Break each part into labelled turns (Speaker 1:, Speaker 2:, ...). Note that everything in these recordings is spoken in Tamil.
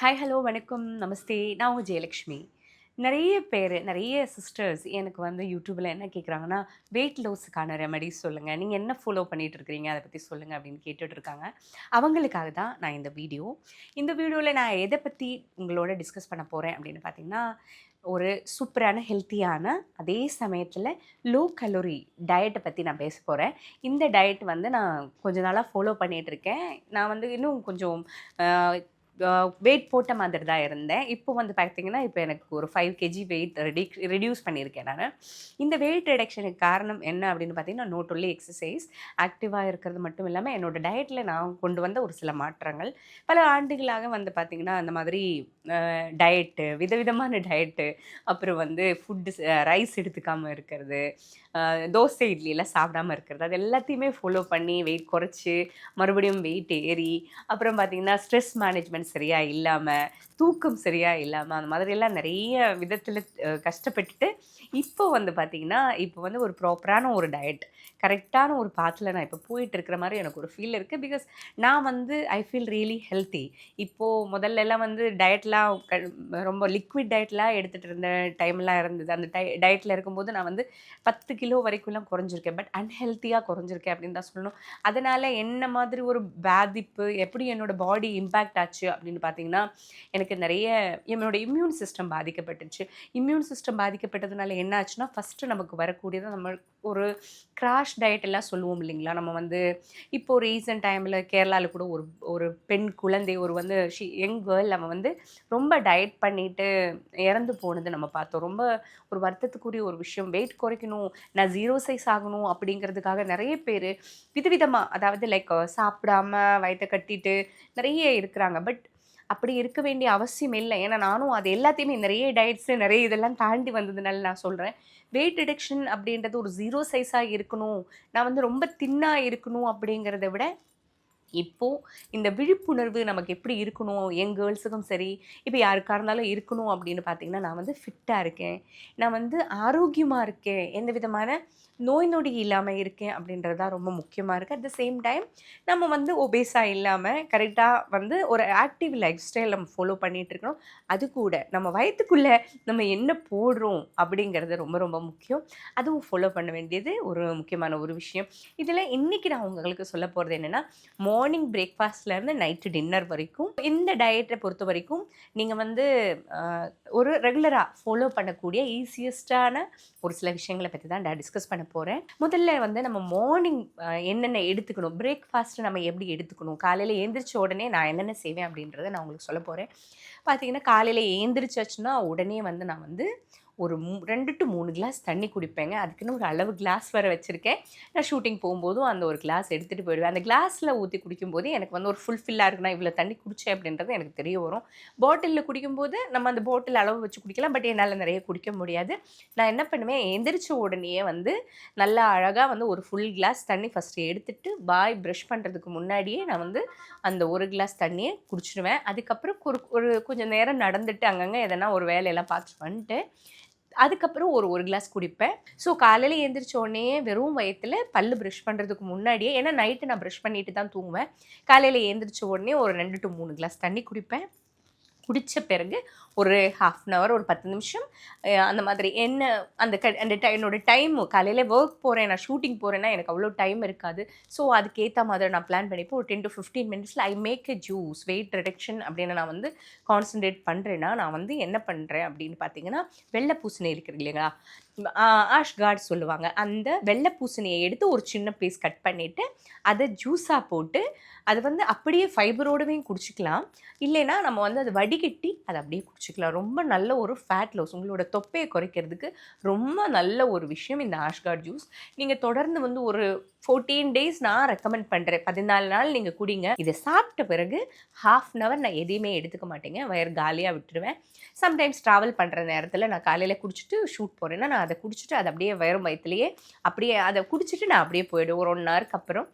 Speaker 1: ஹாய் ஹலோ வணக்கம். நமஸ்தே. நான் உங்கள் ஜெயலக்ஷ்மி. நிறைய பேர் நிறைய சிஸ்டர்ஸ் எனக்கு வந்து யூடியூப்பில் என்ன கேட்குறாங்கன்னா வெயிட் லாஸுக்கான ரெமடிஸ் சொல்லுங்கள் நீங்கள் என்ன ஃபாலோ பண்ணிகிட்டு இருக்கிறீங்க அதை பற்றி சொல்லுங்கள் அப்படின்னு கேட்டுட்ருக்காங்க அவங்களுக்காக தான் நான் இந்த வீடியோ இந்த வீடியோவில் நான் எதை பற்றி உங்களோட டிஸ்கஸ் பண்ண போகிறேன் அப்படின்னு பார்த்தீங்கன்னா ஒரு சூப்பரான ஹெல்த்தியான அதே சமயத்தில் லோ கலோரி டயட்டை பற்றி நான் பேச போகிறேன் இந்த டயட் வந்து நான் கொஞ்ச நாளாக ஃபாலோ பண்ணிகிட்டு இருக்கேன். நான் வந்து இன்னும் கொஞ்சம் வெயிட் போட்ட மாதிரி தான் இருந்தேன். இப்போ வந்து பார்த்தீங்கன்னா இப்போ எனக்கு ஒரு five KG weight ready reduce பண்ணியிருக்கேன் நான். இந்த வெயிட் ரிடக்ஷனுக்கு காரணம் என்ன அப்படின்னு பார்த்தீங்கன்னா நோட் ஒன்லி எக்ஸசைஸ் ஆக்டிவாக இருக்கிறது மட்டும் இல்லாமல் என்னோட டயட்டில் நான் கொண்டு வந்த ஒரு சில மாற்றங்கள். பல ஆண்டுகளாக வந்து பார்த்திங்கன்னா அந்த மாதிரி டயட்டு விதவிதமான டயட்டு அப்புறம் வந்து ஃபுட்டு ரைஸ் எடுத்துக்காமல் இருக்கிறது தோசை இட்லியெல்லாம் சாப்பிடாம இருக்கிறது. அது எல்லாத்தையுமே ஃபாலோ பண்ணி வெயிட் குறைச்சி மறுபடியும் வெயிட் ஏறி அப்புறம் பார்த்திங்கன்னா ஸ்ட்ரெஸ் மேனேஜ்மெண்ட் சரியாக இல்லாமல் தூக்கம் சரியாக இல்லாமல் அந்த மாதிரியெல்லாம் நிறைய விதத்தில் கஷ்டப்பட்டுட்டு இப்போ வந்து பார்த்திங்கன்னா இப்போ வந்து ஒரு ப்ராப்பரான ஒரு டயட் கரெக்டான ஒரு பாத்தில் நான் இப்போ போயிட்டு இருக்கிற மாதிரி எனக்கு ஒரு ஃபீல் இருக்குது பிகாஸ் நான் வந்து ஐ ஃபீல் ரியலி ஹெல்த்தி இப்போது முதல்ல எல்லாம் வந்து டயட்லாம் ரொம்ப லிக்விட் டயட்லாம் எடுத்துகிட்டு இருந்த டைம்லாம் இருந்தது. அந்த டை டயட்டில் இருக்கும்போது நான் வந்து பத்து கிலோ வரைக்கும்லாம் குறைஞ்சிருக்கேன். பட் அன்ஹெல்த்தியாக குறைஞ்சிருக்கேன் அப்படின்னு தான் சொல்லணும். அதனால் என்ன மாதிரி ஒரு பாதிப்பு எப்படி என்னோடய பாடி இம்பேக்ட் ஆச்சு அப்படின்னு பார்த்தீங்கன்னா எனக்கு நிறைய என்னோட இம்யூன் சிஸ்டம் பாதிக்கப்பட்டுச்சு. இம்யூன் சிஸ்டம் பாதிக்கப்பட்டதுனால என்ன ஆச்சுன்னா ஃபஸ்ட்டு நமக்கு வரக்கூடியது நம்ம ஒரு கிராஷ் டயட் எல்லாம் சொல்லுவோம் இல்லைங்களா? நம்ம வந்து இப்போ ரீசன்ட் டைமில் கேரளாவில் கூட ஒரு ஒரு பெண் குழந்தை ஒரு வந்து ஷி யங் கேர்ள் நம்ம வந்து ரொம்ப டயட் பண்ணிட்டு இறந்து போனது நம்ம பார்த்தோம். ரொம்ப ஒரு வருத்தத்துக்குரிய ஒரு விஷயம். வெயிட் குறைக்கணும் நான் ஜீரோ சைஸ் ஆகணும் அப்படிங்கிறதுக்காக நிறைய பேர் விதவிதமாக அதாவது லைக் சாப்பிடாம வயிற்றை கட்டிட்டு நிறைய இருக்கிறாங்க. பட் அப்படி இருக்க வேண்டிய அவசியம் இல்லை. ஏன்னா நானும் அது எல்லாத்தையுமே நிறைய டயட்ஸு நிறைய இதெல்லாம் தாண்டி வந்ததுனால நான் சொல்கிறேன் வெயிட் ரிடக்ஷன் அப்படின்றது ஒரு ஜீரோ சைஸாக இருக்கணும். நான் வந்து ரொம்ப தின்னாக இருக்கணும் அப்படிங்கிறத விட இப்போது இந்த விழிப்புணர்வு நமக்கு எப்படி இருக்கணும்? என் கேர்ள்ஸுக்கும் சரி இப்போ யாருக்காக இருந்தாலும் இருக்கணும் அப்படின்னு பார்த்தீங்கன்னா நான் வந்து ஃபிட்டாக இருக்கேன். நான் வந்து ஆரோக்கியமாக இருக்கேன். எந்த விதமான நோய் நொடி இல்லாமல் இருக்கேன் அப்படின்றது தான் ரொம்ப முக்கியமாக இருக்குது அட் த சேம் டைம் நம்ம வந்து ஒபேஸாக இல்லாமல் கரெக்டாக வந்து ஒரு ஆக்டிவ் லைஃப் ஸ்டைல் நம்ம ஃபாலோ பண்ணிகிட்ருக்கணும் அது கூட நம்ம வயத்துக்குள்ளே நம்ம என்ன போடுறோம் அப்படிங்கிறது ரொம்ப ரொம்ப முக்கியம். அதுவும் ஃபாலோ பண்ண வேண்டியது ஒரு முக்கியமான ஒரு விஷயம். இதில் இன்றைக்கி நான் உங்களுக்கு சொல்ல போகிறது என்னென்னா மோ மார்னிங் பிரேக்ஃபாஸ்ட்லேருந்து நைட்டு டின்னர் வரைக்கும் இந்த டயட்டை பொறுத்த வரைக்கும் நீங்கள் வந்து ஒரு ரெகுலராக ஃபாலோ பண்ணக்கூடிய ஈஸியஸ்டான ஒரு சில விஷயங்களை பற்றி தான் நான் டிஸ்கஸ் பண்ண போகிறேன் முதல்ல வந்து நம்ம மார்னிங் என்னென்ன எடுத்துக்கணும் பிரேக்ஃபாஸ்ட்டு நம்ம எப்படி எடுத்துக்கணும் காலையில் எழுந்திரிச்ச உடனே நான் என்னென்ன செய்வேன் அப்படின்றத நான் உங்களுக்கு சொல்ல போகிறேன் பார்த்தீங்கன்னா காலையில் ஏந்திரிச்சாச்சுன்னா உடனே வந்து நான் வந்து ஒரு ரெண்டு டு மூணு கிளாஸ் தண்ணி குடிப்பேங்க. அதுக்குன்னு ஒரு அளவு கிளாஸ் வர வச்சுருக்கேன். நான் ஷூட்டிங் போகும்போதும் அந்த ஒரு கிளாஸ் எடுத்துகிட்டு போயிடுவேன். அந்த கிளாஸில் ஊற்றி குடிக்கும்போது எனக்கு வந்து ஒரு ஃபுல்ஃபில்லாக இருக்குன்னா இவ்வளோ தண்ணி குடித்தேன் அப்படின்றது எனக்கு தெரிய வரும். பாட்டிலில் குடிக்கும்போது நம்ம அந்த பாட்டில் அளவு வச்சு குடிக்கலாம். பட் என்னால் நிறைய குடிக்க முடியாது. நான் என்ன பண்ணுவேன்? எந்திரிச்ச உடனேயே வந்து நல்லா அழகாக வந்து ஒரு ஃபுல் கிளாஸ் தண்ணி ஃபஸ்ட்டு எடுத்துட்டு பாய் ப்ரஷ் பண்ணுறதுக்கு முன்னாடியே நான் வந்து அந்த ஒரு கிளாஸ் தண்ணியை குடிச்சிடுவேன் அதுக்கப்புறம் ஒரு ஒரு கொஞ்சம் நேரம் நடந்துட்டு அங்கங்கே எதனா ஒரு வேலையெல்லாம் பார்த்துட்டு வந்துட்டு அதுக்கப்புறம் ஒரு ஒரு கிளாஸ் குடிப்பேன். ஸோ காலையில் எழுந்திரிச்ச உடனே வெறும் வயத்தில் பல்லு ப்ரஷ் பண்ணுறதுக்கு முன்னாடியே ஏன்னா நைட்டு நான் ப்ரஷ் பண்ணிட்டு தான் தூங்குவேன். காலையில் எழுந்திரிச்ச உடனே ஒரு ரெண்டு டு மூணு கிளாஸ் தண்ணி குடிப்பேன். குடித்த பிறகு ஒரு ஹாஃப் அன் ஹவர் ஒரு பத்து நிமிஷம் அந்த மாதிரி என்ன அந்த க அந்த டை என்னோட டைம் காலையில் ஒர்க் போகிறேன் நான் ஷூட்டிங் போகிறேன்னா எனக்கு அவ்வளோ டைம் இருக்காது. ஸோ அதுக்கேற்ற மாதிரி நான் பிளான் பண்ணிப்போ ஒரு டென் டு ஃபிஃப்டீன் மினிட்ஸில் I make a juice weight reduction அப்படின்னு நான் வந்து கான்சன்ட்ரேட் பண்ணுறேன்னா நான் வந்து என்ன பண்ணுறேன் அப்படின்னு பார்த்தீங்கன்னா வெள்ளை பூசணி இருக்குது இல்லைங்களா? ஆஷ் கார்டு சொல்லுவாங்க. அந்த வெள்ளை பூசணியை எடுத்து ஒரு சின்ன பீஸ் கட் பண்ணிவிட்டு அதை ஜூஸாக போட்டு அது வந்து அப்படியே ஃபைபரோடவே குடிச்சிக்கலாம். இல்லைன்னா நம்ம வந்து அதை வடிகட்டி அதை அப்படியே குடிச்சிக்கலாம். ரொம்ப நல்ல ஒரு ஃபேட் லாஸ் உங்களோட தொப்பையை குறைக்கிறதுக்கு ரொம்ப நல்ல ஒரு விஷயம் இந்த ஆஷ்கார்ட் ஜூஸ் நீங்கள் தொடர்ந்து வந்து ஒரு ஃபோர்டீன் டேஸ் நான் ரெக்கமெண்ட் பண்ணுறேன் பதினாலு நாள் நீங்கள் குடிங்க. இதை சாப்பிட்ட பிறகு ஹாஃப் அன் ஹவர் நான் எதையுமே எடுத்துக்க மாட்டேங்க. வயர் காலியாக விட்டுருவேன். சம்டைம்ஸ் ட்ராவல் பண்ணுற நேரத்தில் நான் காலையில் குடிச்சிட்டு ஷூட் போகிறேன்னா நான் அதை குடிச்சிட்டு அதை அப்படியே வயிறு வயிற்றுலையே அப்படியே அதை குடிச்சிட்டு நான் அப்படியே போயிடுவேன். ஒரு ஒன் ஹவருக்கு அப்புறம்.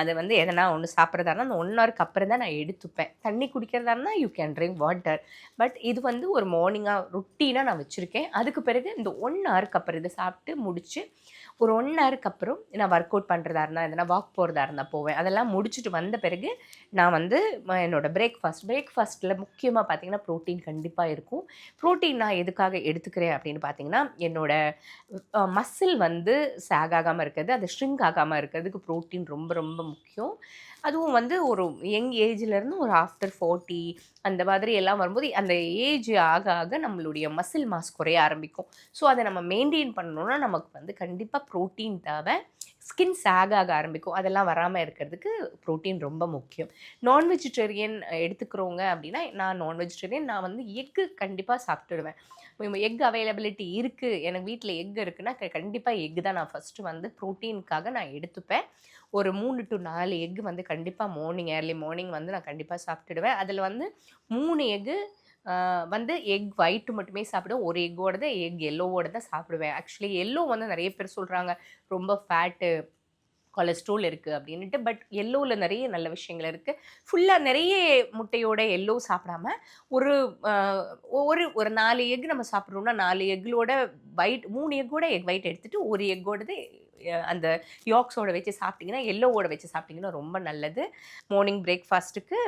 Speaker 1: அதை வந்து எதனா ஒன்று சாப்பிட்றதானா அந்த ஒன் ஹவருக்கு அப்புறம் தான் நான் எடுத்துப்பேன். தண்ணி குடிக்கிறதா இருந்தால் you can drink water but இது வந்து ஒரு மார்னிங்காக ரொட்டீனாக நான் வச்சுருக்கேன். அதுக்கு பிறகு இந்த ஒன் ஹவருக்கு அப்புறம் இதை சாப்பிட்டு முடித்து ஒரு ஒன் ஹவருக்கு அப்புறம் நான் ஒர்க் அவுட் பண்ணுறது போகிறதா இருந்தால் எதனா வாக் போகிறதா இருந்தால் போவேன். அதெல்லாம் முடிச்சுட்டு வந்த பிறகு நான் வந்து என்னோட பிரேக்ஃபாஸ்ட் பிரேக்ஃபாஸ்ட்டில் முக்கியமாக பார்த்தீங்கன்னா ப்ரோட்டீன் கண்டிப்பாக இருக்கும். ப்ரோட்டீன் நான் எதுக்காக எடுத்துக்கிறேன் அப்படின்னு பார்த்தீங்கன்னா என்னோட மசில் வந்து சேக் ஆகாமல் இருக்கிறது அது ஷ்ரிங்க் ஆகாமல் இருக்கிறதுக்கு ப்ரோட்டீன் ரொம்ப ரொம்ப முக்கியம். அதுவும் வந்து ஒரு யங் ஏஜ்லேருந்து ஒரு ஆஃப்டர் ஃபார்ட்டி அந்த மாதிரி எல்லாம் வரும்போது அந்த ஏஜ் ஆக ஆக நம்மளுடைய மசில் மாஸ் குறைய ஆரம்பிக்கும். ஸோ அதை நம்ம மெயின்டைன் பண்ணணும்னா நமக்கு வந்து கண்டிப்பாக ப்ரோட்டீன் தேவை. ஸ்கின் சேக் ஆக ஆரம்பிக்கும். அதெல்லாம் வராமல் இருக்கிறதுக்கு ப்ரோட்டீன் ரொம்ப முக்கியம். நான் வெஜிடேரியன் எடுத்துக்கிறோங்க அப்படின்னா நான் நான் வெஜிடேரியன் நான் வந்து எக்கு கண்டிப்பாக சாப்பிட்டுடுவேன். எக் அவைலபிலிட்டி இருக்குது எனக்கு வீட்டில் எக் இருக்குன்னா கண்டிப்பாக எக் தான் நான் ஃபஸ்ட்டு வந்து ப்ரோட்டீனுக்காக நான் எடுத்துப்பேன். ஒரு மூணு டு நாலு எக் வந்து கண்டிப்பாக மார்னிங் ஏர்லி மார்னிங் வந்து நான் கண்டிப்பாக சாப்பிட்டுடுவேன். அதில் வந்து மூணு எக்கு வந்து எக் ஒயிட்டு மட்டுமே சாப்பிடுவேன் ஒரு எக்கோட எக் எல்லோவோட தான் சாப்பிடுவேன். ஆக்சுவலி எல்லோ வந்து நிறைய பேர் சொல்கிறாங்க ரொம்ப ஃபேட்டு கொலஸ்ட்ரால் இருக்குது அப்படின்ட்டு பட் எல்லோவில் நிறைய நல்ல விஷயங்கள் இருக்குது ஃபுல்லாக நிறைய முட்டையோட எல்லோ சாப்பிடாம ஒரு ஒரு ஒரு நாலு எக் நம்ம சாப்பிட்றோம்னா நாலு எக்கிலோட ஒயிட் மூணு எக்கோட எக் ஒயிட் எடுத்துகிட்டு ஒரு எக்கோடது அந்த யாக்ஸோட வச்சு சாப்பிட்டிங்கன்னா எல்லோவோட வச்சு சாப்பிட்டிங்கன்னா ரொம்ப நல்லது. மார்னிங் பிரேக்ஃபாஸ்ட்டுக்கு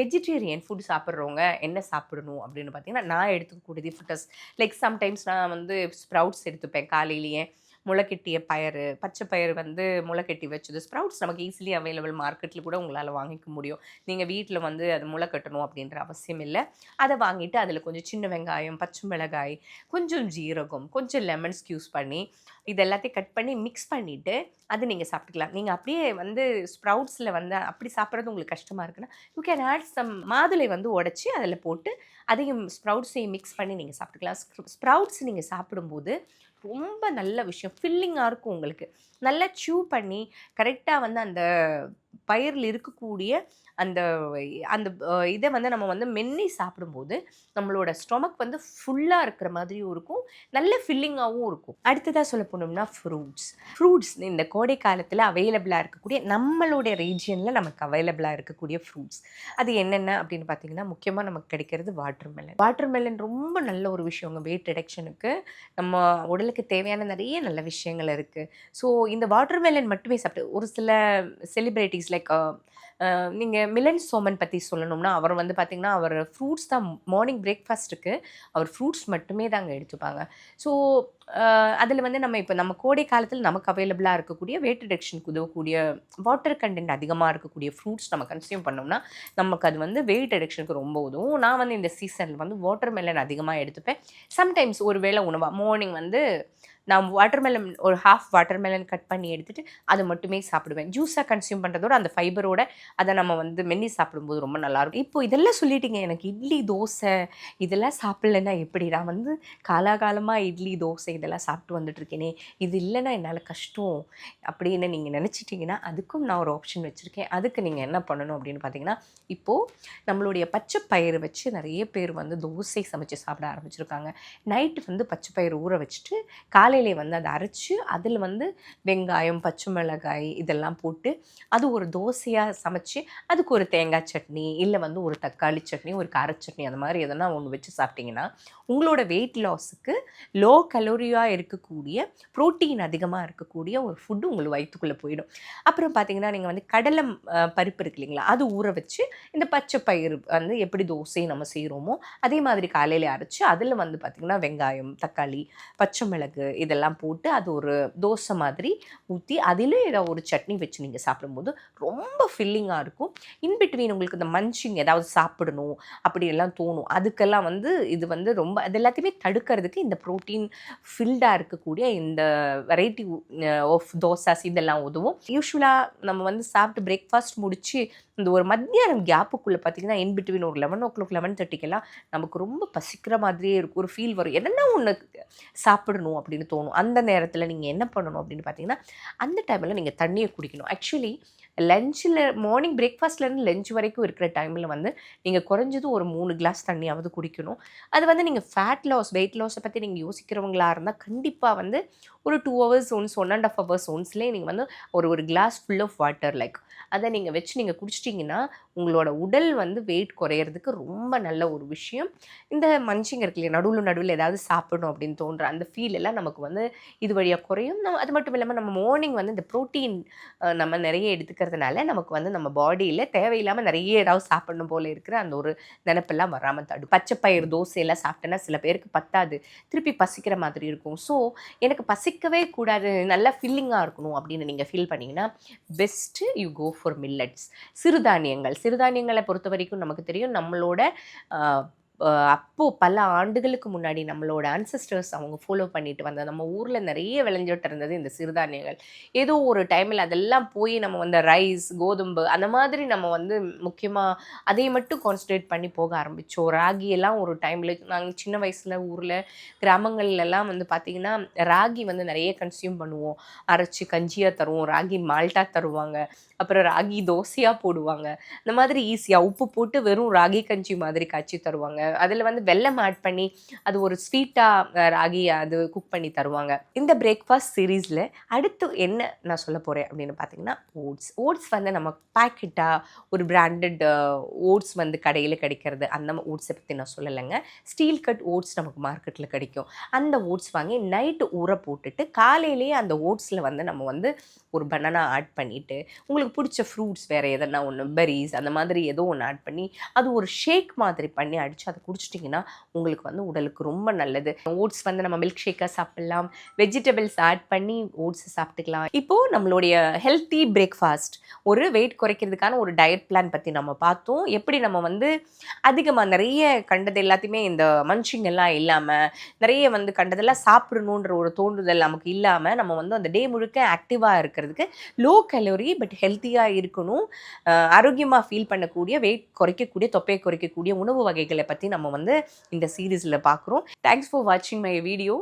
Speaker 1: வெஜிடேரியன் ஃபுட் சாப்பிட்றவங்க என்ன சாப்பிடணும் அப்படின்னு பார்த்தீங்கன்னா நான் எடுத்துக்கக்கூடியது ஃபுட்டஸ் லைக் சம்டைம்ஸ் நான் வந்து ஸ்ப்ரவுட்ஸ் எடுத்துப்பேன் காலையிலேயே. முளைக்கட்டிய பயறு பச்சை பயிறு வந்து முளைக்கட்டி வச்சது. ஸ்ப்ரவுட்ஸ் நமக்கு ஈஸிலி அவைலபிள் மார்க்கெட்டில் கூட உங்களால் வாங்கிக்க முடியும். நீங்கள் வீட்டில் வந்து அது முளைக்கட்டணும் அப்படின்ற அவசியம் இல்லை. அதை வாங்கிட்டு அதில் கொஞ்சம் சின்ன வெங்காயம் பச்சை மிளகாய் கொஞ்சம் ஜீரகம் கொஞ்சம் லெமன்ஸ் யூஸ் பண்ணி இது எல்லாத்தையும் கட் பண்ணி மிக்ஸ் பண்ணிவிட்டு அது நீங்கள் சாப்பிட்டுக்கலாம். நீங்கள் அப்படியே வந்து ஸ்ப்ரவுட்ஸில் வந்து அப்படி சாப்பிட்றது உங்களுக்கு கஷ்டமாக இருக்குன்னா யூ கேன் ஆட் சம் மாதுளை வந்து உடச்சி அதில் போட்டு அதையும் ஸ்ப்ரவுட்ஸையும் மிக்ஸ் பண்ணி நீங்கள் சாப்பிட்டுக்கலாம். ஸ்ப்ரவுட்ஸ் நீங்கள் சாப்பிடும்போது ரொம்ப நல்ல விஷயம். ஃபில்லிங்காக இருக்கும் உங்களுக்கு. நல்லா ச்சூ பண்ணி கரெக்டாக வந்து அந்த பயிரில் இருக்கக்கூடிய அந்த அந்த இதை வந்து நம்ம வந்து மென்னி சாப்பிடும்போது நம்மளோட ஸ்டொமக் வந்து ஃபுல்லாக இருக்கிற மாதிரியும் இருக்கும். நல்ல ஃபில்லிங்காகவும் இருக்கும். அடுத்ததாக சொல்ல போனோம்னா ஃப்ரூட்ஸ் ஃப்ரூட்ஸ் இந்த கோடை காலத்தில் அவைலபிளாக இருக்கக்கூடிய நம்மளுடைய ரீஜியனில் நமக்கு அவைலபிளாக இருக்கக்கூடிய ஃப்ரூட்ஸ் அது என்னென்ன அப்படின்னு பார்த்தீங்கன்னா முக்கியமாக நமக்கு கிடைக்கிறது வாட்டர் மெலன் வாட்டர் மெலன் ரொம்ப நல்ல ஒரு விஷயங்க வெயிட் ரிடக்ஷனுக்கு நம்ம உடலுக்கு தேவையான நிறைய நல்ல விஷயங்கள் இருக்குது ஸோ இந்த வாட்டர் மெலன் மட்டுமே சாப்பிட்டு ஒரு சில செலிப்ரிட்டிஸ் லைக் நீங்கள் மிலன் சோமன் பற்றி சொல்லணும்னா அவர் வந்து பார்த்திங்கன்னா அவர் ஃப்ரூட்ஸ் தான் மார்னிங் பிரேக்ஃபாஸ்ட்டுக்கு அவர் ஃப்ரூட்ஸ் மட்டுமே தாங்க எடுத்துப்பாங்க. ஸோ அதில் வந்து நம்ம இப்போ நம்ம கோடை காலத்தில் நமக்கு அவைலபிளாக இருக்கக்கூடிய வெயிட் ரிடக்ஷனுக்கு உதவக்கூடிய வாட்டர் கண்டென்ட் அதிகமாக இருக்கக்கூடிய ஃப்ரூட்ஸ் நம்ம கன்சியூம் பண்ணோம்னா நமக்கு அது வந்து வெயிட் ரிடக்ஷனுக்கு ரொம்ப உதவும். நான் வந்து இந்த சீசனில் வந்து வாட்டர் மெலன் அதிகமாக எடுத்துப்பேன். சம்டைம்ஸ் ஒரு வேளை உணவாக மார்னிங் வந்து நான் வாட்டர் மெலன் ஒரு ஹாஃப் வாட்டர் மெலன் கட் பண்ணி எடுத்துகிட்டு அது மட்டுமே சாப்பிடுவேன். ஜூஸாக கன்சியூம் பண்ணுறதோட அந்த ஃபைபரோட அதை நம்ம வந்து மென்னி சாப்பிடும்போது ரொம்ப நல்லாயிருக்கும். இப்போ இதெல்லாம் சொல்லிட்டீங்க எனக்கு இட்லி தோசை இதெல்லாம் சாப்பிட்லன்னா எப்படி நான் வந்து காலாகாலமாக இட்லி தோசை இதெல்லாம் சாப்பிட்டு வந்துட்டுருக்கேனே இது இல்லைன்னா என்னால் கஷ்டம் அப்படின்னு நீங்கள் நினச்சிட்டிங்கன்னா அதுக்கும் நான் ஒரு ஆப்ஷன் வச்சுருக்கேன். அதுக்கு நீங்கள் என்ன பண்ணணும் அப்படின்னு பார்த்தீங்கன்னா இப்போது நம்மளுடைய பச்சை பயிறு வச்சு நிறைய பேர் வந்து தோசை சமைச்சு சாப்பிட ஆரம்பிச்சிருக்காங்க. நைட்டு வந்து பச்சை பயிறு ஊற வச்சுட்டு காலையிலே வந்து அதை அரைச்சி அதில் வந்து வெங்காயம் பச்சை மிளகாய் இதெல்லாம் போட்டு அது ஒரு தோசையாக சமைச்சு அதுக்கு ஒரு தேங்காய் சட்னி இல்லை வந்து ஒரு தக்காளி சட்னி ஒரு கார சட்னி அந்த மாதிரி எதனா ஒன்று வச்சு சாப்பிட்டிங்கன்னா உங்களோட வெயிட் லாஸுக்கு லோ கலோரி கலோரியாக இருக்கக்கூடிய புரோட்டீன் அதிகமாக இருக்கக்கூடிய ஒரு ஃபுட்டு உங்களுக்கு வயிற்றுக்குள்ளே போயிடும். அப்புறம் பார்த்தீங்கன்னா நீங்கள் வந்து கடலை பருப்பு இருக்கு இல்லைங்களா அது ஊற வச்சு இந்த பச்சை பயிறு வந்து எப்படி தோசை நம்ம செய்கிறோமோ அதே மாதிரி காலையில் அரைச்சி அதில் வந்து பார்த்திங்கன்னா வெங்காயம் தக்காளி பச்சை மிளகு இதெல்லாம் போட்டு அது ஒரு தோசை மாதிரி ஊற்றி அதிலே ஏதாவது ஒரு சட்னி வச்சு நீங்கள் சாப்பிடும்போது ரொம்ப ஃபில்லிங்காக இருக்கும். இன்பிட்வீன் உங்களுக்கு இந்த மஞ்சிங் ஏதாவது சாப்பிடணும் அப்படி எல்லாம் தோணும். அதுக்கெல்லாம் வந்து இது வந்து ரொம்ப அது எல்லாத்தையுமே தடுக்கிறதுக்கு இந்த ப்ரோட்டீன் ஃபில்டாக இருக்கக்கூடிய இந்த வெரைட்டி ஆஃப் தோசாஸ் இதெல்லாம் உதவும். யூஸ்வலாக நம்ம வந்து சாப்பிட்டு பிரேக்ஃபாஸ்ட் முடித்து இந்த ஒரு மத்தியானம் கேப்புக்குள்ளே பார்த்தீங்கன்னா இன் பிட்வீன் ஒரு லெவன் ஓ கிளாக் லெவன் தேர்ட்டிக்கெல்லாம் நமக்கு ரொம்ப பசிக்கிற மாதிரியே இருக்கும். ஒரு ஃபீல் வரும். என்னென்ன ஒன்று சாப்பிடணும் அப்படின்னு தோணும்? அந்த நேரத்தில் நீங்கள் என்ன பண்ணணும் அப்படின்னு பார்த்தீங்கன்னா அந்த டைமில் நீங்கள் தண்ணியை குடிக்கணும். ஆக்சுவலி லஞ்சில் மார்னிங் பிரேக்ஃபாஸ்ட்லேருந்து லஞ்ச் வரைக்கும் இருக்கிற டைமில் வந்து நீங்கள் குறைஞ்சது ஒரு மூணு கிளாஸ் தண்ணியாவது குடிக்கணும். அது வந்து நீங்கள் ஃபேட் லாஸ் வெயிட் லாஸை பற்றி நீங்கள் யோசிக்கிறவங்களா இருந்தால் கண்டிப்பாக வந்து ஒரு two hours once one and half hours ஒன்ஸ்லேயே நீங்கள் வந்து ஒரு ஒரு glass full of water like
Speaker 2: அதை நீங்கள் வச்சு நீங்கள் குடிச்சிட்டிங்கன்னா உங்களோட உடல் வந்து வெயிட் குறையிறதுக்கு ரொம்ப நல்ல ஒரு விஷயம். இந்த மனுஷங்க இருக்கு இல்லையா நடுவில் நடுவில் ஏதாவது சாப்பிடணும் அப்படின்னு தோன்ற அந்த ஃபீல் எல்லாம் நமக்கு வந்து இது வழியாக குறையும். நம்ம அது மட்டும் இல்லாமல் நம்ம மார்னிங் வந்து இந்த ப்ரோட்டீன் நம்ம நிறைய எடுத்துக்கிறதுனால நமக்கு வந்து நம்ம பாடியில் தேவையில்லாமல் நிறைய ஏதாவது சாப்பிடணும் போல இருக்கிற அந்த ஒரு நினப்பெல்லாம் வராமல் தடு. பச்சை பயிர் தோசையெல்லாம் சாப்பிட்டேன்னா சில பேருக்கு பத்தாது. திருப்பி பசிக்கிற மாதிரி இருக்கும். ஸோ எனக்கு பசிக்கவே கூடாது நல்லா ஃபில்லிங்காக இருக்கணும் அப்படின்னு நீங்கள் ஃபீல் பண்ணிங்கன்னா best you go for millets சிறுதானியங்கள் சிறுதானியங்களை பொறுத்த வரைக்கும் நமக்கு தெரியும். நம்மளோட அப்போது பல ஆண்டுகளுக்கு முன்னாடி நம்மளோட அன்செஸ்டர்ஸ் அவங்க ஃபாலோ பண்ணிட்டு வந்த நம்ம ஊரில் நிறைய விளைஞ்சிட்டு இருந்தது இந்த சிறுதானியங்கள். ஏதோ ஒரு டைமில் அதெல்லாம் போய் நம்ம வந்து ரைஸ் கோதும்பு அந்த மாதிரி நம்ம வந்து முக்கியமாக அதை மட்டும் கான்சன்ட்ரேட் பண்ணி போக ஆரம்பித்தோம் ராகி எல்லாம் ஒரு டைமில் நாங்கள் சின்ன வயசில் ஊரில் கிராமங்கள்லாம் வந்து பார்த்திங்கன்னா ராகி வந்து நிறைய கன்சியூம் பண்ணுவோம். அரைச்சி கஞ்சியாக தருவோம் ராகி மால்ட்டா தருவாங்க. அப்புறம் ராகி தோசையாக போடுவாங்க. இந்த மாதிரி ஈஸியாக உப்பு போட்டு வெறும் ராகி கஞ்சி மாதிரி காய்ச்சி தருவாங்க. அதில் வந்து வெல்லம் ஆட் பண்ணி அது ஒரு ஸ்வீட்டாக ராகி அது குக் பண்ணி தருவாங்க. இந்த பிரேக்ஃபாஸ்ட் சீரீஸில் அடுத்து என்ன நான் சொல்ல போகிறேன் அப்படின்னு பார்த்தீங்கன்னா ஓட்ஸ் ஓட்ஸ் வந்து நம்ம பேக்கெட்டாக ஒரு பிராண்டட் ஓட்ஸ் வந்து கடையில் கிடைக்கிறது. அந்த ஓட்ஸை பற்றி நான் சொல்லலைங்க. ஸ்டீல் கட் ஓட்ஸ் நமக்கு மார்க்கெட்டில் கிடைக்கும். அந்த ஓட்ஸ் வாங்கி நைட்டு ஊற போட்டுட்டு காலையிலேயே அந்த ஓட்ஸில் வந்து நம்ம வந்து ஒரு பனானா ஆட் பண்ணிவிட்டு உங்களுக்கு பிடிச்ச ஃப்ரூட்ஸ் வேறு எதனா ஒன்று பெரிஸ் அந்த மாதிரி ஏதோ ஒன்று ஆட் பண்ணி அது ஒரு ஷேக் மாதிரி பண்ணி அடித்து அதை அதை குடிச்சிட்டிங்கன்னா உங்களுக்கு வந்து உடலுக்கு ரொம்ப நல்லது. ஓட்ஸ் வந்து நம்ம மில்க் ஷேக்காக சாப்பிட்லாம். வெஜிடபிள்ஸ் ஆட் பண்ணி ஓட்ஸ் சாப்பிட்டுக்கலாம். இப்போது நம்மளுடைய ஹெல்த்தி பிரேக்ஃபாஸ்ட் ஒரு வெயிட் குறைக்கிறதுக்கான ஒரு டயட் பிளான் பற்றி நம்ம பார்த்தோம். எப்படி நம்ம வந்து அதிகமாக நிறைய கண்டது எல்லாத்தையுமே இந்த மன்ச்சிங் எல்லாம் இல்லாமல் நிறைய வந்து கண்டதெல்லாம் சாப்பிடணுன்ற ஒரு தோன்றுதல் நமக்கு இல்லாமல் நம்ம வந்து அந்த டே முழுக்க ஆக்டிவாக இருக்கிறதுக்கு லோ கலோரி பட் ஹெல்த்தியாக இருக்கணும். ஆரோக்கியமாக ஃபீல் பண்ணக்கூடிய வெயிட் குறைக்கக்கூடிய தொப்பையை குறைக்கக்கூடிய உணவு வகைகளை பற்றி நம்ம வந்து இந்த சீரீஸில் பார்க்குறோம் தேங்க்ஸ் ஃபார் வாட்சிங் மை வீடியோ